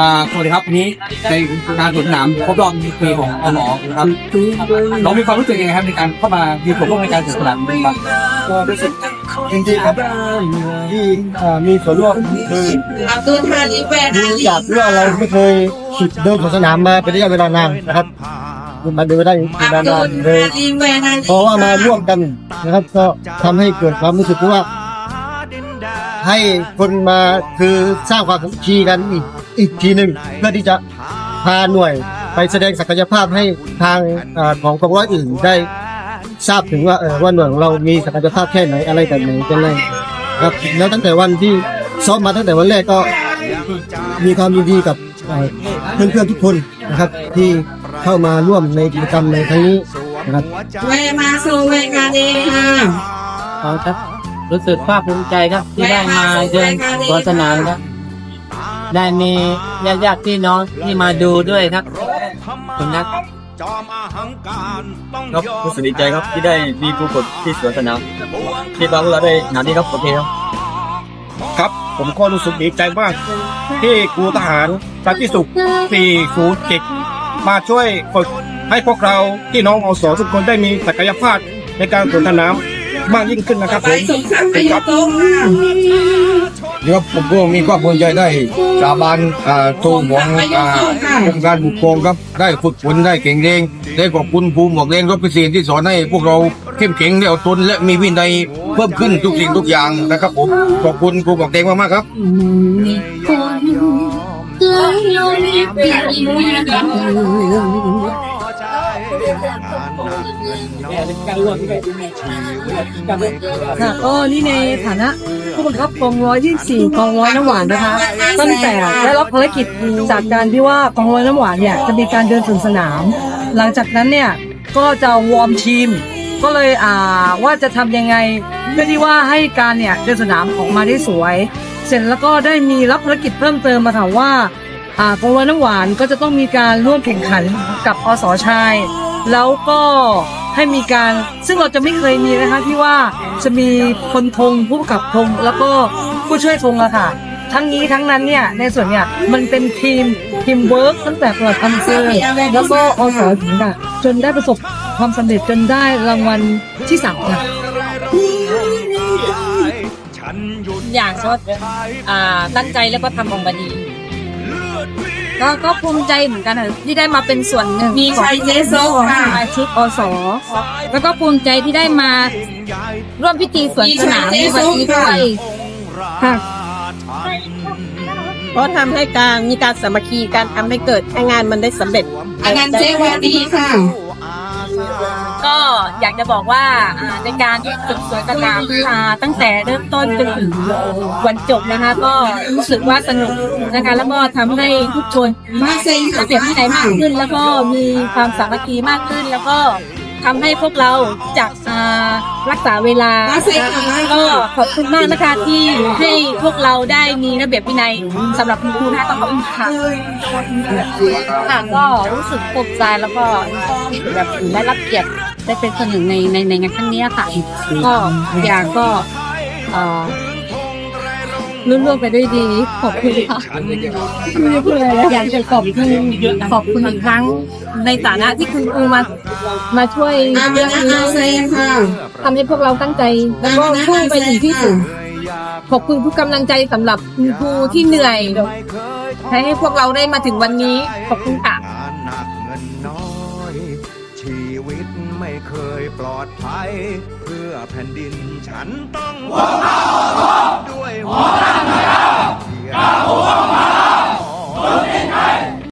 อ่าสวัสดีครับวันนี้ในการสวนสนามครบรอบปีของอหมอครับเรามีความรู้สึกยังไงครับในการเข้ามามีส่วนร่วมในการสวนสนามบ้างก็รู้สึกจริงๆครับที่อ่ามีส่วนร่วมคืออับดุลฮาลิแวนดูจากที่ว่าเราไม่เคยขี่เดินสวนสนามมาเป็นระยะเวลานานนะครับมาดูได้อับนานดุลๆเลยฮาลิแวนเพราะว่ามาร่วมกันนะครับ ก็ทำให้เกิดความรู้สึกว่า ให้คนมาคือสร้างความสามัคคีกันอีก อีกทีหนึ่งเพื่อที่จะพาหน่วยไปแสดงศักยภาพให้ทางอาของกองร้อยอื่นได้ทราบถึงว่าเออว่าหน่วยของเรามีศักยภาพแค่ไหนอะไรแบบไหนเป็นไรครับแล้วตั้งแต่วันที่ซ้อมมาตั้งแต่วันแรกก็มีความยินดีกับเอ่อเพื่อนๆทุกคนนะครับ ที่เข้ามาร่วมในกิจกรรมในครั้งนี้นะครับเวมาโซเวกาเดค่ะเอาครับรู้สึกภาคภูมิใจครับที่ได้มาเดินสวนสนามครับ ได้มีญาติญาติพี่น้องที่มาดูด้วยครับคุณนักครับรู้สึกดีใจครับที่ได้มีผู้กดที่สวนสนามที่บางเราได้งานนี้ครับโอเคครับครับผมก็รู้สึกดีใจมากที่ครูทหารสันติสุข407มาช่วยฝึกให้พวกเราที่น้องอสทุกคนได้มีศักยภาพในการสวนสนาม มากยิ่งขึ้นนะครับไปผมสงครามพยุโตค่ะเดี๋ยวผมก็มีความภูมิใจได้สาบานอ่าทูของอ่ากรมการปกครองครับได้ฝึกฝนได้เก่งเรงได้ขอบคุณภูมิหมวกแดงรบพิเศษที่สอนให้พวกเราเข้มแข็งและอดทนและมีวินัยเพิ่มขึ้นทุกสิ่งทุกอย่างนะครับผมขอบคุณครูหมวกแดงมากๆครับ ค่ะก็นี่ในฐานะผู้บังคับกองร้อยที่สี่กองร้อยน้ำหวานนะคะ ตั้งแต่ได้รับภารกิจจากการที่ว่ากองร้อยน้ำหวานเนี่ยจะมีการเดินสวนสนาม หลังจากนั้นเนี่ยก็จะวอร์มทีม ก็เลยอ่าว่าจะทำยังไงเพื่อที่ว่าให้การเนี่ยเดินสนามออกมาได้สวย เสร็จแล้วก็ได้มีรับภารกิจเพิ่มเติมมาค่ะว่าอ่ากองร้อยน้ำหวานก็จะต้องมีการร่วมแข่งขันกับอสชาย แล้วก็ให้มีการซึ่งเราจะไม่เคยมีนะคะที่ว่าจะมีคนธงผู้กับธงแล้วก็ผู้ช่วยธงอะค่ะทั้งนี้ทั้งนั้นเนี่ยในส่วนเนี่ยมันเป็นทีมทีมเวิร์กตั้งแต่เปิดอำเภอแล้วก็อสถึงอะจนได้ประสบความสำเร็จจนได้รางวัลที่สามค่ะอย่างก็อ่าตั้งใจแล้วก็ทำออกมาดี ก็ก็ภูมิใจเหมือนกันค่ะที่ได้มาเป็นส่วนหนึ่งมีชัยเจโซของค่ะอาชีพอสแล้วก็ภูมิใจที่ได้มาร่วมพิธีสวนสนามในวันนี้ด้วย ค่ะ เพราะทำให้การมีการสามัคคีการทำให้เกิดให้งานมันได้สำเร็จ อานันเจวาดีค่ะ ก็อยากจะบอกว่าอ่าในการฝึกสวนสนามอ่าตั้งแต่เริ่มต้นจนถึงวันจบนะคะ ก็รู้สึกว่าสนุกนะคะแล้วก็ทำให้ทุกคนมาเซ็งเปลี่ยนที่ไหนมากขึ้น แล้วก็มีความสามัคคีมากขึ้นแล้วก็ทำให้พวกเราจากอ่ารักษาเวลาก็ขอบคุณมากนะคะที่ให้พวกเราได้มีระเบียบวินัยสำหรับคุณครูนะคะต้องขอบคุณค่ะ ค่ะก็รู้สึกภูมิใจแล้วก็แบบได้รับเกียรติ ได้เป็นส่วนหนึ่งในในในงานครั้งนี้ค่ะ ก็อยากก็เอ่อรุ่นร่วงไปด้วยดีขอบคุณค่ะไม่รู้จะพูดอะไรแล้วอยากจะขอบคุณขอบคุณอีกครั้ง ในฐานะที่คุณครูมามาช่วยอาเมเรื่องนานี้อาเซงค่ะทำให้พวกเราตั้งใจ แล้วก็พุ่งไปถึงที่สุดขอบคุณทุกกำลังใจสำหรับคุณครูที่เหนื่อยให้ให้พวกเราได้มาถึงวันนี้ขอบคุณค่ะงานหนักเงินน้อยชีวิต ไม่เคยปลอดภัย เพื่อแผ่นดินฉันต้องด้วยหัวใจ